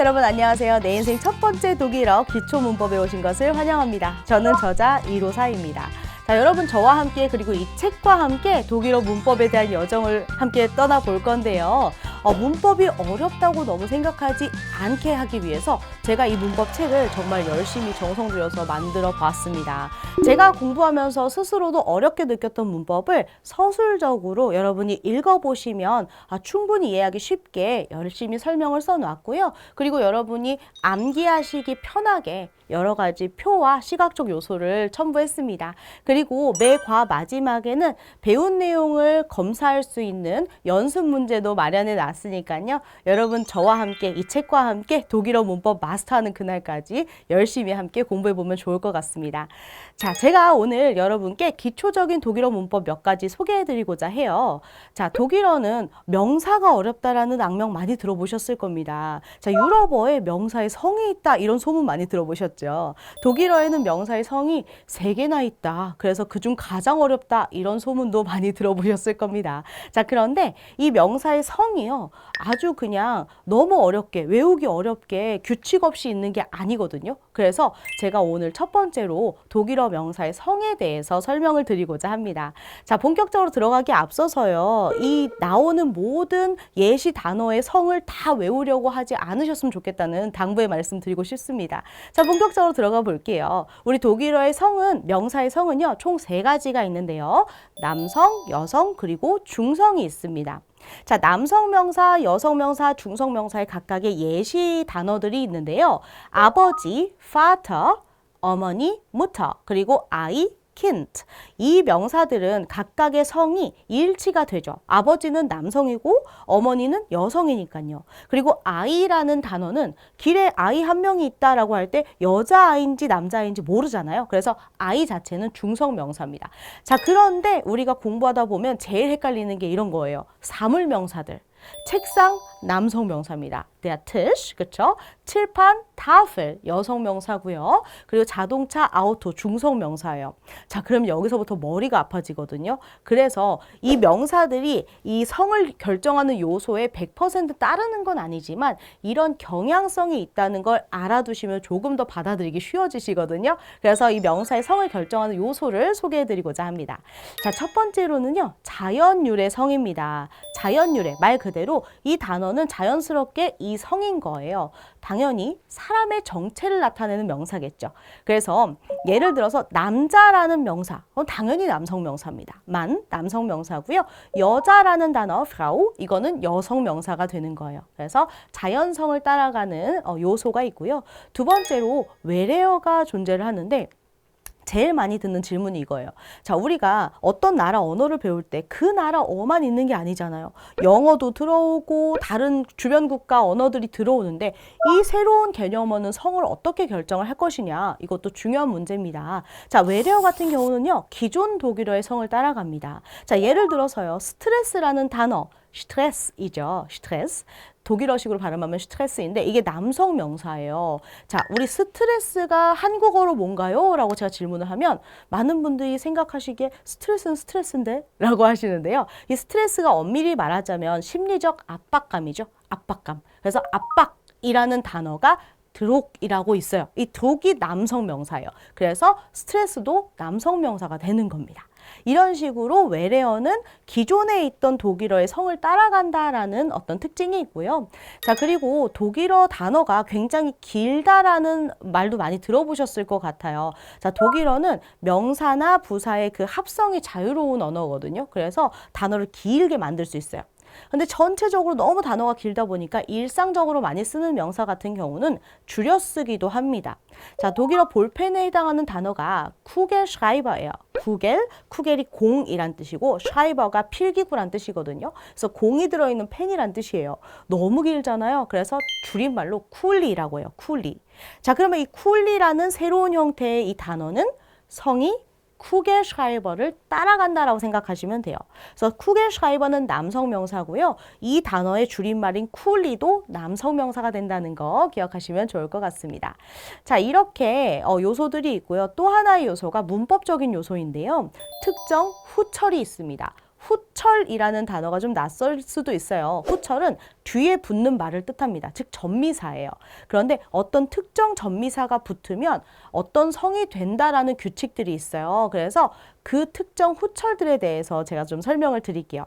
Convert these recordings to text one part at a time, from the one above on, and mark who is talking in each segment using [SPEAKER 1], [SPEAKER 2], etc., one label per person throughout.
[SPEAKER 1] 여러분 안녕하세요. 내 인생 첫 번째 독일어 기초 문법에 오신 것을 환영합니다. 저는 저자 이로사입니다. 자, 여러분 저와 함께 그리고 이 책과 함께 독일어 문법에 대한 여정을 함께 떠나볼 건데요. 어, 문법이 어렵다고 너무 생각하지 않게 하기 위해서 제가 이 문법 책을 정말 열심히 정성 들여서 만들어 봤습니다. 제가 공부하면서 스스로도 어렵게 느꼈던 문법을 서술적으로 여러분이 읽어보시면 아, 충분히 이해하기 쉽게 열심히 설명을 써놨고요. 그리고 여러분이 암기하시기 편하게 여러 가지 표와 시각적 요소를 첨부했습니다. 그리고 매 과 마지막에는 배운 내용을 검사할 수 있는 연습 문제도 마련해 놨 으니까요. 여러분 저와 함께 이 책과 함께 독일어 문법 마스터하는 그날까지 열심히 함께 공부해 보면 좋을 것 같습니다. 자, 제가 오늘 여러분께 기초적인 독일어 문법 몇 가지 소개해 드리고자 해요. 자, 독일어는 명사가 어렵다라는 악명 많이 들어보셨을 겁니다. 자, 유럽어에 명사의 성이 있다 이런 소문 많이 들어보셨죠. 독일어에는 명사의 성이 세 개나 있다. 그래서 그중 가장 어렵다 이런 소문도 많이 들어보셨을 겁니다. 자, 그런데 이 명사의 성이요. 아주 그냥 너무 어렵게 외우기 어렵게 규칙 없이 있는 게 아니거든요. 그래서 제가 오늘 첫 번째로 독일어 명사의 성에 대해서 설명을 드리고자 합니다. 자, 본격적으로 들어가기 앞서서요. 이 나오는 모든 예시 단어의 성을 다 외우려고 하지 않으셨으면 좋겠다는 당부의 말씀 드리고 싶습니다. 자, 본격적으로 들어가 볼게요. 우리 독일어의 성은 명사의 성은요. 총 세 가지가 있는데요. 남성, 여성, 그리고 중성이 있습니다. 자, 남성 명사, 여성 명사, 중성 명사의 각각의 예시 단어들이 있는데요. 아버지, father, 어머니, mutter, 그리고 아이, kind. 이 명사들은 각각의 성이 일치가 되죠. 아버지는 남성이고 어머니는 여성이니까요. 그리고 아이라는 단어는 길에 아이 한 명이 있다라고 할 때 여자아이인지 남자아이인지 모르잖아요. 그래서 아이 자체는 중성 명사입니다. 자, 그런데 우리가 공부하다 보면 제일 헷갈리는 게 이런 거예요. 사물 명사들. 책상 남성 명사입니다. der Tisch, 그렇죠? 칠판 Tafel 여성 명사고요. 그리고 자동차 아우토 중성 명사예요. 자, 그럼 여기서부터 머리가 아파지거든요. 그래서 이 명사들이 이 성을 결정하는 요소에 100% 따르는 건 아니지만 이런 경향성이 있다는 걸 알아두시면 조금 더 받아들이기 쉬워지시거든요. 그래서 이 명사의 성을 결정하는 요소를 소개해 드리고자 합니다. 자, 첫 번째로는요. 자연유래 성입니다. 자연유래 말 그대로 이 단어 는 자연스럽게 이 성인 거예요. 당연히 사람의 정체를 나타내는 명사겠죠. 그래서 예를 들어서 남자라는 명사, 어, 당연히 남성 명사입니다. 만 남성 명사고요. 여자라는 단어 frau 이거는 여성 명사가 되는 거예요. 그래서 자연성을 따라가는 어, 요소가 있고요. 두 번째로 외래어가 존재를 하는데 제일 많이 듣는 질문이 이거예요. 자, 우리가 어떤 나라 언어를 배울 때 그 나라 어만 있는 게 아니잖아요. 영어도 들어오고 다른 주변 국가 언어들이 들어오는데 이 새로운 개념어는 성을 어떻게 결정을 할 것이냐. 이것도 중요한 문제입니다. 자, 외래어 같은 경우는요. 기존 독일어의 성을 따라갑니다. 자, 예를 들어서요. 스트레스라는 단어 스트레스이죠. 스트레스. 독일어식으로 발음하면 스트레스인데 이게 남성 명사예요. 자, 우리 스트레스가 한국어로 뭔가요? 라고 제가 질문을 하면 많은 분들이 생각하시기에 스트레스는 스트레스인데? 라고 하시는데요. 이 스트레스가 엄밀히 말하자면 심리적 압박감이죠. 압박감. 그래서 압박이라는 단어가 드록이라고 있어요. 이 드록이 남성 명사예요. 그래서 스트레스도 남성 명사가 되는 겁니다. 이런 식으로 외래어는 기존에 있던 독일어의 성을 따라간다라는 어떤 특징이 있고요. 자, 그리고 독일어 단어가 굉장히 길다라는 말도 많이 들어보셨을 것 같아요. 자, 독일어는 명사나 부사의 그 합성이 자유로운 언어거든요. 그래서 단어를 길게 만들 수 있어요. 근데 전체적으로 너무 단어가 길다 보니까 일상적으로 많이 쓰는 명사 같은 경우는 줄여 쓰기도 합니다. 자, 독일어 볼펜에 해당하는 단어가 쿠겔슈라이버예요. 쿠겔, 쿠겔이 공이란 뜻이고 슈라이버가 필기구란 뜻이거든요. 그래서 공이 들어있는 펜이란 뜻이에요. 너무 길잖아요. 그래서 줄임말로 쿨리라고 해요. 쿨리. 자, 그러면 이 쿨리라는 새로운 형태의 이 단어는 성이 쿠겔슈라이버를 따라간다라고 생각하시면 돼요. 그래서 쿠겔슈라이버는 남성 명사고요. 이 단어의 줄임말인 쿨리도 남성 명사가 된다는 거 기억하시면 좋을 것 같습니다. 자, 이렇게 어, 요소들이 있고요. 또 하나의 요소가 문법적인 요소인데요. 특정 후철이 있습니다. 후철이라는 단어가 좀 낯설 수도 있어요. 후철은 뒤에 붙는 말을 뜻합니다. 즉 전미사예요. 그런데 어떤 특정 전미사가 붙으면 어떤 성이 된다라는 규칙들이 있어요. 그래서 그 특정 후철들에 대해서 제가 좀 설명을 드릴게요.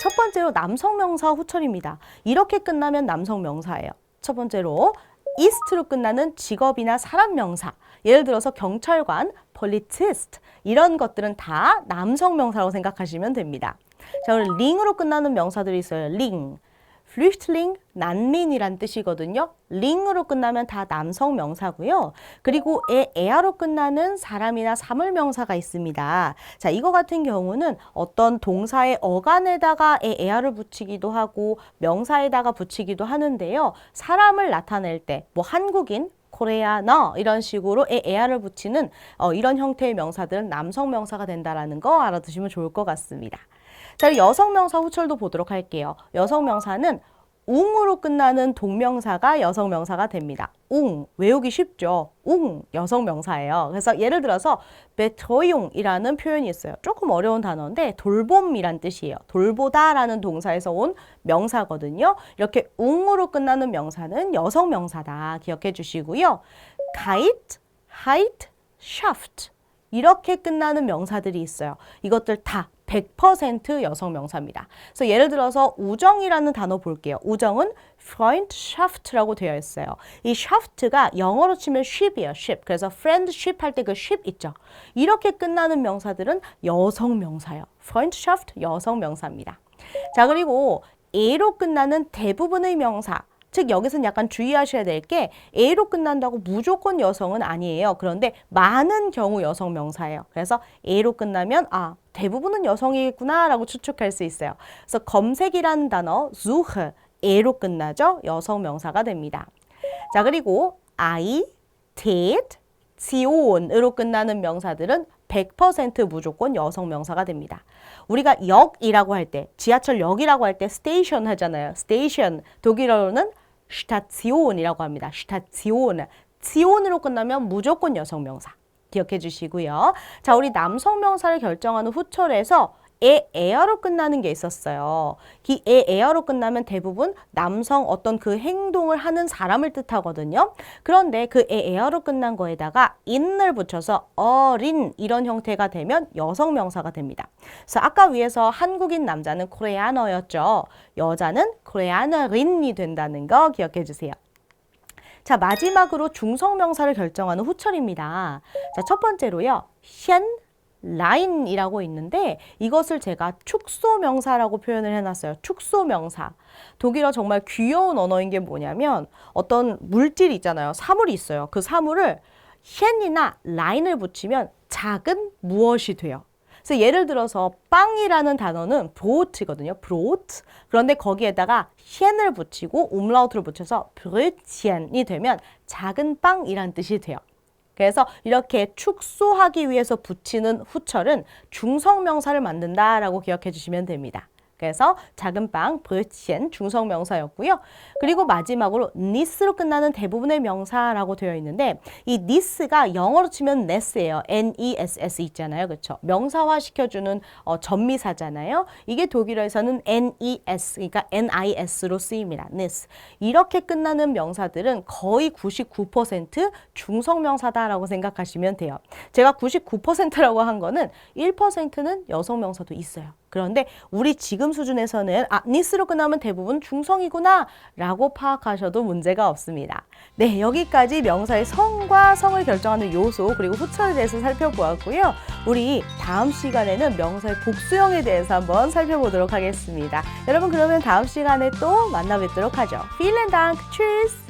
[SPEAKER 1] 첫 번째로 남성 명사 후철입니다. 이렇게 끝나면 남성 명사예요. 첫 번째로 이스트로 끝나는 직업이나 사람 명사. 예를 들어서 경찰관, politist 이런 것들은 다 남성 명사라고 생각하시면 됩니다. 자, 그럼 링으로 끝나는 명사들이 있어요. 링. flüchtling 난민이란 뜻이거든요. 링으로 끝나면 다 남성 명사고요. 그리고 에, 에아로 끝나는 사람이나 사물 명사가 있습니다. 자, 이거 같은 경우는 어떤 동사의 어간에다가 에, 에아를 붙이기도 하고 명사에다가 붙이기도 하는데요. 사람을 나타낼 때 뭐 한국인, 코레아너 이런 식으로 에, 에아를 붙이는 어, 이런 형태의 명사들은 남성 명사가 된다라는 거 알아두시면 좋을 것 같습니다. 자, 여성 명사 후철도 보도록 할게요. 여성 명사는 웅으로 끝나는 동명사가 여성 명사가 됩니다. 웅 외우기 쉽죠. 웅 여성 명사예요. 그래서 예를 들어서 베토용이라는 표현이 있어요. 조금 어려운 단어인데 돌봄이란 뜻이에요. 돌보다라는 동사에서 온 명사거든요. 이렇게 웅으로 끝나는 명사는 여성 명사다. 기억해 주시고요. kite, height, shaft 이렇게 끝나는 명사들이 있어요. 이것들 다 100% 여성 명사입니다. 그래서 예를 들어서 우정이라는 단어 볼게요. 우정은 Freundschaft라고 되어 있어요. 이 shaft가 영어로 치면 ship이에요. ship. 그래서 friendship 할 때 그 ship 있죠. 이렇게 끝나는 명사들은 여성 명사예요. Freundschaft 여성 명사입니다. 자, 그리고 a로 끝나는 대부분의 명사 즉 여기서는 약간 주의하셔야 될 게 A로 끝난다고 무조건 여성은 아니에요. 그런데 많은 경우 여성 명사예요. 그래서 A로 끝나면 아 대부분은 여성이구나라고 추측할 수 있어요. 그래서 검색이라는 단어 suche A로 끝나죠. 여성 명사가 됩니다. 자 그리고 I, did, sion으로 끝나는 명사들은 100% 무조건 여성 명사가 됩니다. 우리가 역이라고 할 때, 지하철역이라고 할 때 스테이션 하잖아요. 스테이션 독일어로는 스타치온이라고 합니다. 스타치온. 치온으로 끝나면 무조건 여성 명사. 기억해 주시고요. 자, 우리 남성 명사를 결정하는 후철에서 에 에어로 끝나는 게 있었어요. 이에 에어로 끝나면 대부분 남성 어떤 그 행동을 하는 사람을 뜻하거든요. 그런데 그 에 에어로 끝난 거에다가 인을 붙여서 어린 이런 형태가 되면 여성 명사가 됩니다. 그래서 아까 위에서 한국인 남자는 코레아너였죠. 여자는 코레아너린이 된다는 거 기억해 주세요. 자, 마지막으로 중성명사를 결정하는 후철입니다. 자, 첫 번째로요. 현 라인이라고 있는데 이것을 제가 축소 명사라고 표현을 해놨어요. 축소 명사. 독일어 정말 귀여운 언어인 게 뭐냐면 어떤 물질 있잖아요. 사물이 있어요. 그 사물을 헨이나 라인을 붙이면 작은 무엇이 돼요. 그래서 예를 들어서 빵이라는 단어는 브로트거든요. 브로트. 그런데 거기에다가 헨을 붙이고 umlaut를 붙여서 브르티엔이 되면 작은 빵이란 뜻이 돼요. 그래서 이렇게 축소하기 위해서 붙이는 후철은 중성명사를 만든다라고 기억해 주시면 됩니다. 그래서 작은 빵, 브치엔 중성 명사였고요. 그리고 마지막으로 니스로 끝나는 대부분의 명사라고 되어 있는데 이 니스가 영어로 치면 네스예요. N-E-S-S 있잖아요. 그렇죠? 명사화 시켜주는 어, 전미사잖아요. 이게 독일어에서는 N-E-S, 그러니까 N-I-S로 쓰입니다. 니스. 이렇게 끝나는 명사들은 거의 99% 중성 명사다라고 생각하시면 돼요. 제가 99%라고 한 거는 1%는 여성 명사도 있어요. 그런데 우리 지금 수준에서는 아, 니스로 끝나면 대부분 중성이구나 라고 파악하셔도 문제가 없습니다. 네, 여기까지 명사의 성과 성을 결정하는 요소 그리고 후철에 대해서 살펴보았고요. 우리 다음 시간에는 명사의 복수형에 대해서 한번 살펴보도록 하겠습니다. 여러분 그러면 다음 시간에 또 만나 뵙도록 하죠. Vielen.